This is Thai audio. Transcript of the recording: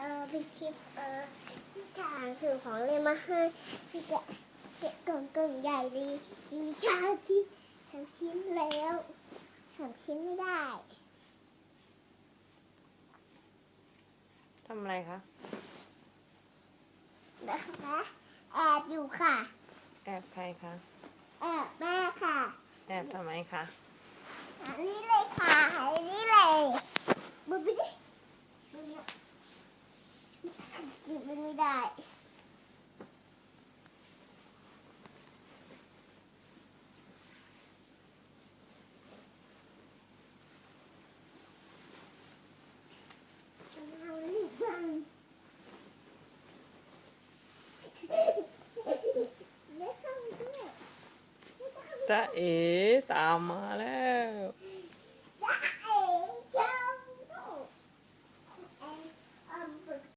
คลิปเออที่ทางถือของเล่นมาให้ที่จะเก็บกล่องกล่องใหญ่ดีมีชาชิ้นสามชิ้นแล้วสามชิ้นไม่ได้ทำอะไรคะนะคะแอบอยู่ค่ะ แอบใครคะแอบแม่ค่ะ แอบทำไมคะอันนี้ จ้าเอ๋ตามมาแล้